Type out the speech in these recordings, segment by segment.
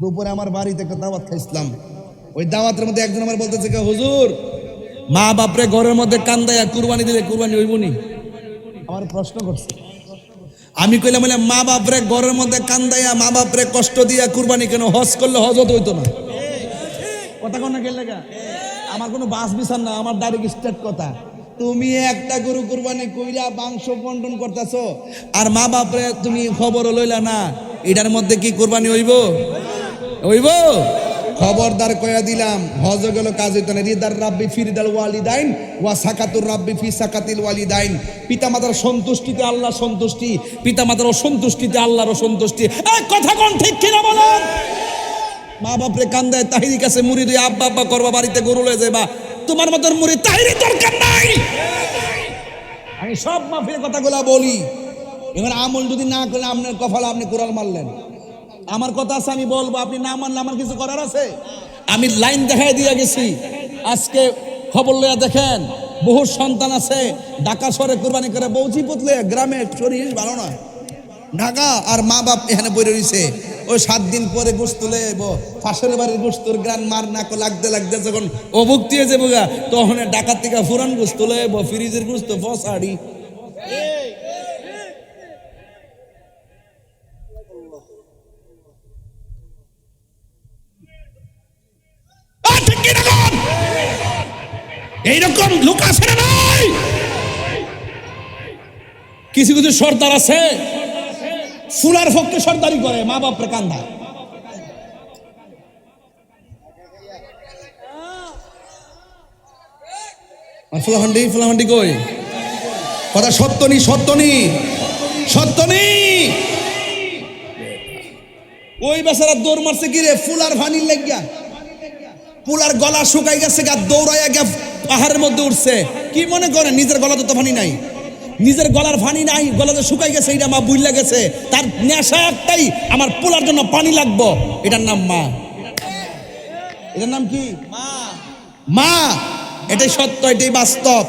দুপুরে আমার বাড়িতে একটা দাওয়াত খাইছিলাম। ওই দাওয়াতের মধ্যে একজন আমার বলতেছে হুজুর, মা বাপরে ঘরের মধ্যে কান্দাইয়া কুরবানি দিলে কুরবানি হইবনি আমার প্রশ্ন করছে। আমি কইলাম বলে মা বাপরে ঘরের মধ্যে কান্দাইয়া মা বাপরে কষ্ট দিয়া কুরবানি কেন? হজ করলে হজ হতো হইতো না। কথা কোন গেলে আমার কোনো বাস বিচার না, আমার ডাইরেক্ট স্টেট কথা। তুমি একটা গরু কুরবানি কইরা মাংস বন্টন করতেছো, আর মা বাপরে তুমি খবর লইলা না, এটার মধ্যে কি কুরবানি হইব? হইব? খবরদার কয়া দিলাম হজ গেল কাজ হইতো না রিদার রাব্বি ফিরিদাল ওয়ালিদাইন, ওয়া সাকাতুর রাব্বি ফি সাকাতিল ওয়ালিদাইন। পিতামাতার সন্তুষ্টিতে আল্লাহ সন্তুষ্টি, পিতামাতার অসন্তুষ্টিতে আল্লাহর অসন্তুষ্টি। এই কথা কোন ঠিক কিনা বলেন? মা বাপ বাপরে কান্দায় তাহিরি কাছে মুড়ি দিয়ে আব্বা আব্বা করবা, বাড়িতে গরু লয়ে যাবা তোমার মতন মুড়ি তাহিরি দরকার নাই। আমি সব মাফির কথাগুলা বলি। এবার আমল যদি না করলে আপনার কপালে আপনি কোরআন মারলেন। আমার কথা আছে, আমি বলব, আপনি না মানলে আমার কিছু করার আছে? আমি লাইন দেখাই দিয়ে গেছি। আজকে খবর লইয়া দেখেন, বহু সন্তান আছে, ঢাকা শহরে কোরবানি করে বৌচি পুতলে, গ্রামে শরীর ভালো না ঢাকা আর মা বাপ এখানে বই রয়েছে ওই সাত দিন পরে গোস পাশের বাড়ির গোস্তর গ্রান মার নাক লাগতে লাগতে যখন অভুক্তি হয়েছে বোগা তখন ঢাকার থেকে ফুরান গোস তুলে ফ্রিজের গোস্ত ফসাড়ি এইরকম লোক আছে নাই? কিছু কিছু সর্দার আছে। ফুলার পক্ষে সর্দারি করে, মা বাপরে কান্দায় ফুলাহান্ডি ফুলাহান্ডি কই? কথা সত্য নি সত্য নি সত্য নি ওই বেচারা দৌড় মারছে কি রে? ফুলার ভানির লাগিয়া। পুলার গলা শুকাই গেছে গা, দৌড়াইয়া গিয়া পাহাড়ের মধ্যে উঠছে। কি মনে করে? নিজের গলা তো ফানি নাই। নিজের গলার ফানি নাই গলাতে শুকাই গেছে এটা মা বুঝলে গেছে। তার নেশা একটাই আমার পোলার জন্য পানি লাগবো। এটার নাম মা। এটার নাম কি? মা। এটাই সত্য এটাই বাস্তব।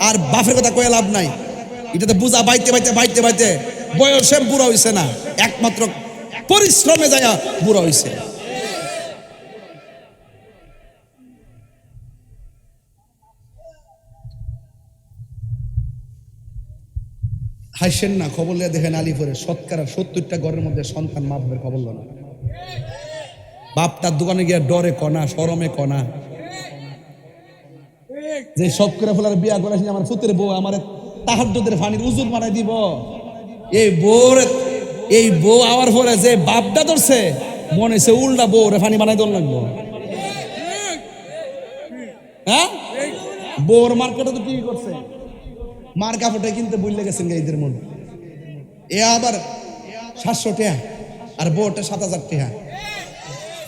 আর বাপের কথা কয়ে লাভ নাই। এটাতে বুঝা বাইতে বাইতে বাইতে বাইতে বয়সে বুড়া হইছে না। একমাত্র পরিশ্রমে যায় বুড়া হইছে। হাসেন না, খবর লিয়ে দেখেন আলিপুরে শতকরা সত্তরটা ঘরের মধ্যে সন্তান মা বাপের খবর লো না বাপ তার দোকানে গিয়ে ডরে কনা সরমে কনা যে সব করে ফেলার বিয়া করে আমার পুতের বউ, আমার তাহাজ্জুদের ফানির উজুর বানাই দিব। এই বউর, এই বউ আওয়ার পরে যে বাপটা ধরছে, মনে হচ্ছে উল্টা বউ রে ফানি বানাই দল লাগবো। হ্যাঁ? বউর মার্কেটে তো কি করছে? মার কাপড়টা কিনতে বললে গেছেন ঈদের মধ্যে এ আবার সাতশো টেহা আর বউটা সাত হাজার টেহা।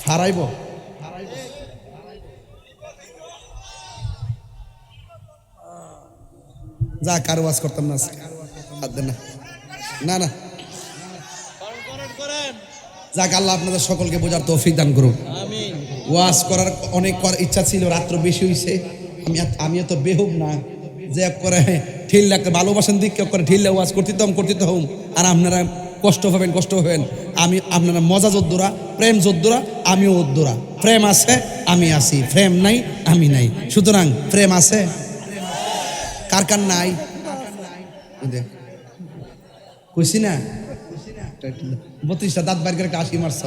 হারাইব। যা কারও ওয়াজ করতাম না না। যাক আল্লাহ আপনাদের সকলকে বোঝার তৌফিক দান করুন ওয়াজ করার অনেক করার ইচ্ছা ছিল রাত্র বেশি হয়েছে আমি এত- আমি এত বেহুব না। যে করে ঠেল একটা ভালোবাসেন দিক কেউ করে ঠেললে ওয়াজ করতে তো করতে হম। আর আপনারা কষ্ট পাবেন কষ্ট হবেন আমি আপনারা মজা যোদ্ধরা প্রেম যোদ্ধরা আমিও উদ্দোরা। প্রেম আছে আমি আছি। প্রেম নাই আমি নাই। সুতরাং প্রেম আছে। কার কার নাই কইছি না? বত্রিশটা দাঁত বাইর করে আশি মারছ।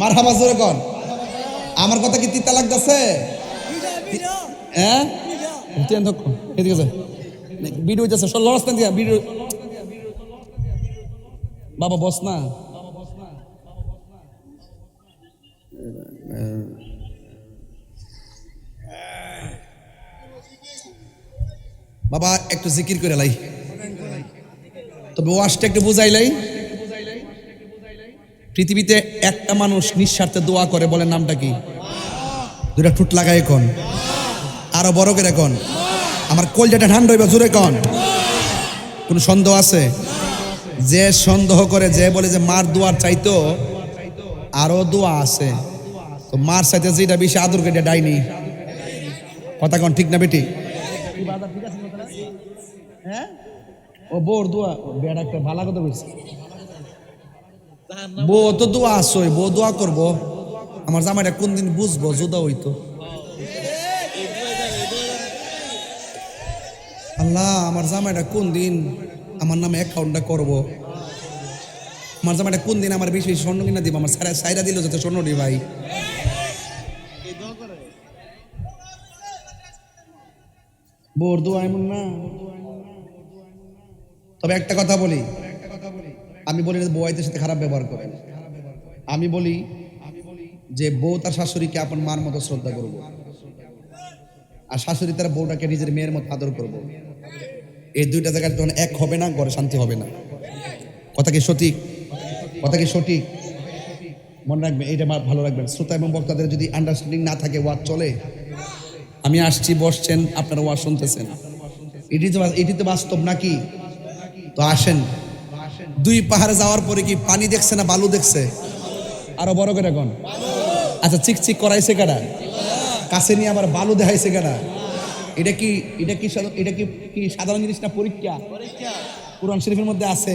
মার হাবা জোরে কন। আমার কথা কি তিতা লাগতেছে? হ্যাঁ? বাবা বাবা, একটু জিকির করে লাই। তবে ওয়াশটা একটু বুঝাইলাই পৃথিবীতে একটা মানুষ নিঃস্বার্থে দোয়া করে বলে নামটা কি? দুটা ঠুট লাগাই কন আরও বড় করে কন? আমার কলজাটা ঠান্ডা হইবা, জোরে কন? কোন সন্দেহ আছে? যে সন্দেহ করে, যে বলে যে মার দোয়ার চাইতো, আরও দোয়া আছে। তো মার চাইতে যেটা বেশি আদর কেটে ডাইনি। কথা কন ঠিক না বেটি হ্যাঁ? ও বোর দোয়া বেড়া একটা ভালো কথা বলছে। বউ তো দোয়া আসই বউ দোয়া করব। আমার জামাইটা কোন দিন বুঝব, জুদা হইতো। আল্লাহ, আমার জামাইটা কোন দিন আমার নামে অ্যাকাউন্টটা করব? আমার জামাইটা কোন দিন আমার বেশি স্বর্ণ কিনা দিব? আমার সারা সাইরা দিল যাতে স্বর্ণ দি ভাই। বোর এমন না। তবে একটা কথা বলি। আমি বলি না বউয়াইদের সাথে খারাপ ব্যবহার করেন। আমি বলি যে বউ তার শাশুড়িকে আপন মার মতো শ্রদ্ধা করব। আর শাশুড়ি তার বউটাকে নিজের মেয়ের মতো আদর করব। এই দুইটা জায়গায় যখন এক হবে না, ঘরে শান্তি হবে না। কথা কি সঠিক? কথা কি সঠিক? মনে রাখবেন, এইটা মা- ভালো রাখবেন। শ্রোতা এবং বক্তাদের যদি আন্ডারস্ট্যান্ডিং না থাকে, ওয়াজ চলে। আমি আসছি, বসছেন, আপনারা ওয়াজ শুনতেছেন। এটি তো এটি তো বাস্তব নাকি? তো আসেন। দুই পাহাড়ে যাওয়ার পরে কি পানি দেখছে না বালু দেখছে? আরও বড় করে এখন। আচ্ছা চিকচিক করাইছে কারা? কাছে নিয়ে আবার বালু দেখাইছে কারা এটা কি এটা কি এটা কি কি সাধারণ জিনিস না পরীক্ষা? কোরআন শরীফের মধ্যে আছে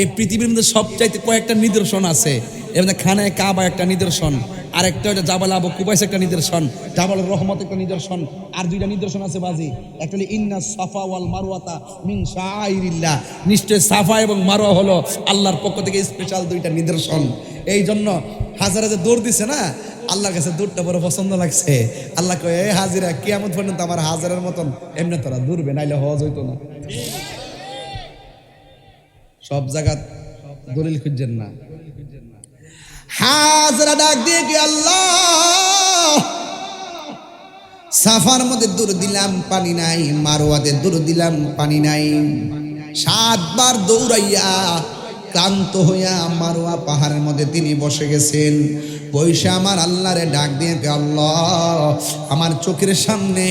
এই পৃথিবীর মধ্যে সবচাইতে কয়েকটা নিদর্শন আছে। এর মধ্যে খানায় কাবা একটা নিদর্শন আর একটা হচ্ছে জাবাল আবু কুবাইস একটা নিদর্শন জাবাল রহমত একটা নিদর্শন আর দুইটা নিদর্শন আছে বাজি। একটা ইন্না সাফা ওয়াল মারওয়াতা মিন শাইরিল্লাহ। নিশ্চয় সাফা এবং মারওয়া হলো আল্লাহর পক্ষ থেকে স্পেশাল দুইটা নিদর্শন। এই জন্য হাজার হাজার দৌড় দিছে না আল্লাহর কাছে দূরটা বড় পছন্দ লাগছে। আল্লাহ কয়ে হাজিরা, কিয়ামত পর্যন্ত আমার হাজারের মতন এমনি তোরা দূরবে, নাইলে হজ হইতো না। সব জায়গা দলিল খুঁজছেন না। হাজরা ডাক দিয়ে কি আল্লাহ, সাফার মধ্যে দূর দিলাম, পানি নাই। মারোয়াতে দূর দিলাম, পানি নাই। সাতবার দৌড়াইয়া ক্লান্ত হইয়া মারোয়া পাহাড়ের মধ্যে তিনি বসে গেছেন। পয়সা আমার আল্লাহরে ডাক দিয়ে আল্লাহ, আমার চোখের সামনে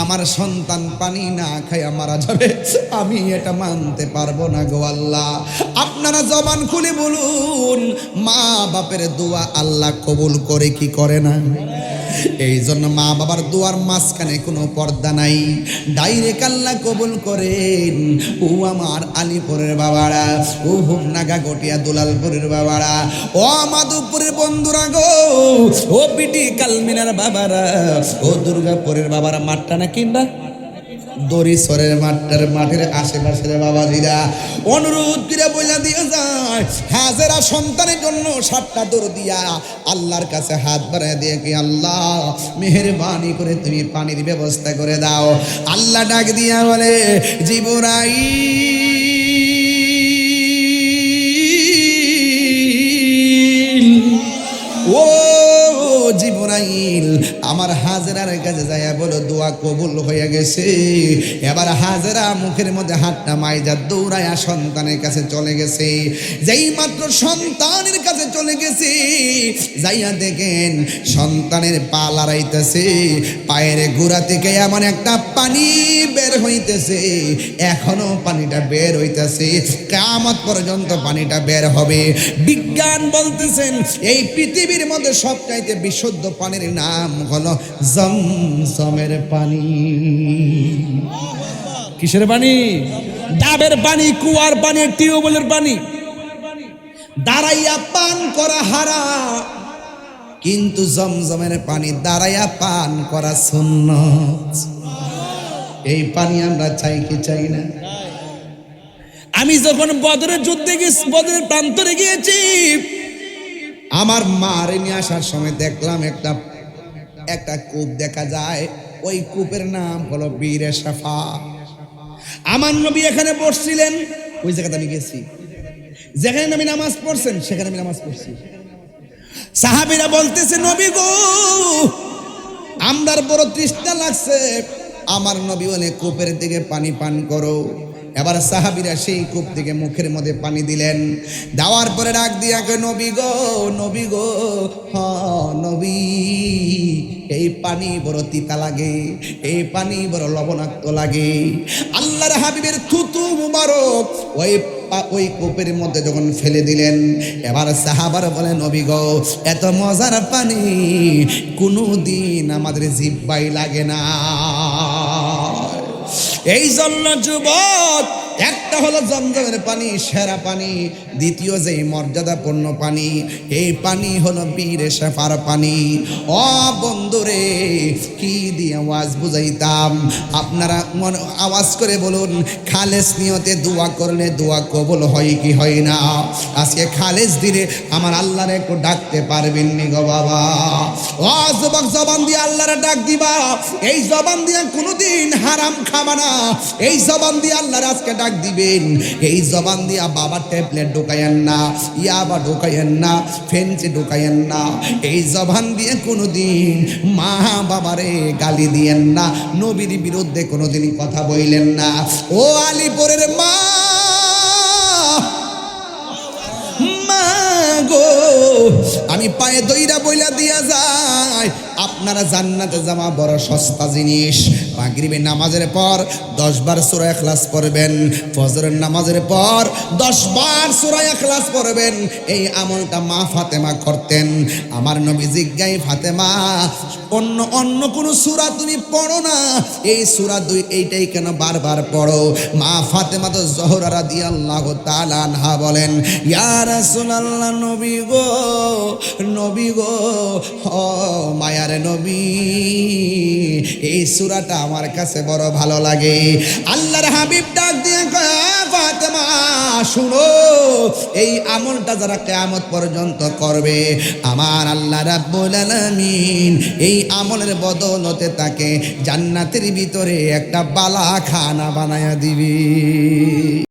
আমার সন্তান পানি না খাইয়া মারা যাবে, আমি এটা মানতে পারব না গো আল্লাহ। আপনারা জবান খুলে বলুন মা বাপের দোয়া আল্লাহ কবুল করে কি করে না? এই জন্য মা বাবার দুয়ার মাঝখানে কোনো পর্দা নাই। ডাইরেক্ট আল্লাহ কবুল করেন। ও আমার আলিপুরের বাবারা, ও হুমনাগা গটিয়া দুলালপুরের বাবারা, ও মাধবপুরের বন্ধুরা গো, ও পিটি কালমিনার বাবারা, ও দুর্গাপুরের বাবারা, মাঠটা না কিনবা দরিসরের মাঠটার মাঠের আশেপাশের বাবাজিরা অনুরোধ করে বইলা দিয়ে যায়, হাজেরা সন্তানের জন্য সাতটা দৌড় দিয়া আল্লাহর কাছে হাত বাড়ায় দিয়ে কি, আল্লাহ, মেহরবানি করে তুমি পানির ব্যবস্থা করে দাও। আল্লাহ ডাক দিয়া বলে জীবরাই ও জিবরাইল, আমার হাজরার কাছে যাইয়া বলো, দোয়া কবুল হয়ে গেছে। এবার হাজরা মুখের মধ্যে হাতটা মাইজা দৌড়াইয়া সন্তানের কাছে চলে গেছে। যেই মাত্র সন্তানের কাছে চলে গেছে, যাইয়া দেখেন সন্তানের পা লড়াইতেছে পায়ের গোড়া থেকে এমন একটা পানি বের হইতেছে, এখনও পানিটা বের হইতেছে কামত পর্যন্ত পানিটা বের হবে। বিজ্ঞান বলতেছেন, এই পৃথিবীর মধ্যে সবচাইতে বিশুদ্ধ পানির নাম হলো জমজমের পানি। কিসের পানি? ডাবের পানি, কুয়ার পানি, টিউবওয়েলের পানি। দাঁড়াইয়া পান করা হারা। কিন্তু জমজমের পানি দাঁড়াইয়া পান করা শূন্য এই পানি আমরা চাই কি চাই না? আমি যখন বদরের যুদ্ধে গেছি বদরের প্রান্তরে গিয়েছি আমার মারে নিয়ে আসার সময় দেখলাম একটা একটা কূপ দেখা যায়। ওই কূপের নাম হলো বীরে সাফা। আমার নবী এখানে বসছিলেন, ওই জায়গাতে আমি গেছি। যেখানে আমি নামাজ পড়ছেন, সেখানে আমি নামাজ পড়ছি। সাহাবিরা বলতেছে, নবী গো, আমরার বড় তৃষ্ণা লাগছে। আমার নবী বলে, কূপের দিকে পানি পান করো। এবার সাহাবিরা সেই কূপ থেকে মুখের মধ্যে পানি দিলেন। দেওয়ার পরে ডাক দিয়া নবী গো নবী গো, হ, নবী, এই পানি বড় তিতা লাগে, এই পানি বড় লবণাক্ত লাগে। আল্লাহর হাবিবের থুতু মুবারক ওই ওই কূপের মধ্যে যখন ফেলে দিলেন, এবার সাহাবার বলে, নবী গো, এত মজার পানি কোনো দিন আমাদের জিব্বাই লাগে না। এই জন্য যুবক একটা হলো জমজমের পানি, সেরা পানি, দ্বিতীয় যে মর্যাদাপূর্ণ পানি, এই পানি হলো বীর শেফার পানি। ও বন্ধুরে, কি দিয়ে আওয়াজ বুঝাইতাম? আপনারা মনে, আওয়াজ করে বলুন, খালেস নিয়তে দোয়া করলে দোয়া কবুল হয় কি হয় না? আজকে খালেস দিলে আমার আল্লাহরে একটু ডাকতে পারবেন নি গো বাবা। ও যুবক, জবান দিয়ে আল্লাহরে ডাক দিবা। এই জবান দিয়ে কোনোদিন হারাম খাবা না। এই জবান দিয়ে আল্লাহর আজকে ডাক দিবেন। এই জবান দিয়া বাবার ট্যাবলেট ঢুকাইয়েন না ইয়াবা ঢুকাইয়েন না ফেন্সি ঢুকাইয়েন না। এই জবান দিয়ে কোনোদিন মা বাবারে গালি দিয়েন না, নবীর বিরুদ্ধে কোনোদিনই কথা বইলেন না। ও আলিপুরের মা আমি পায়ে দইরা বইলা দিয়া যাই আপনারা জান্নাতে জামা বড় সস্তা জিনিস। মাগরিবের নামাজের পর দশ বার সুরা এখলাস পড়বেন, ফজরের নামাজের পর দশ বার সুরা এখলাস পড়বেন। এই আমলটা মা ফাতেমা করতেন। আমার নবী জিজ্ঞাই ফাতেমা, অন্য অন্য কোনো সুরা তুমি পড়ো না। এই সুরা দুই, এইটাই কেন বারবার পড়ো? মা ফাতেমা তো জহরা রাদিয়াল্লাহু তাআলা আনহা বলেন, ইয়া রাসূলুল্লাহ নবী গো নবী গো ও মায়ার নবী। এই সুরাটা আমার কাছে বড় ভালো লাগে। আল্লাহর হাবিব ডাক দিয়ে শুনো, এই আমলটা যারা কেয়ামত পর্যন্ত করবে, আমার আল্লাহ রাব্বুল আলামিন এই আমলের বদলতে তাকে জান্নাতের ভিতরে একটা বালা খানা বানায়া দিবি।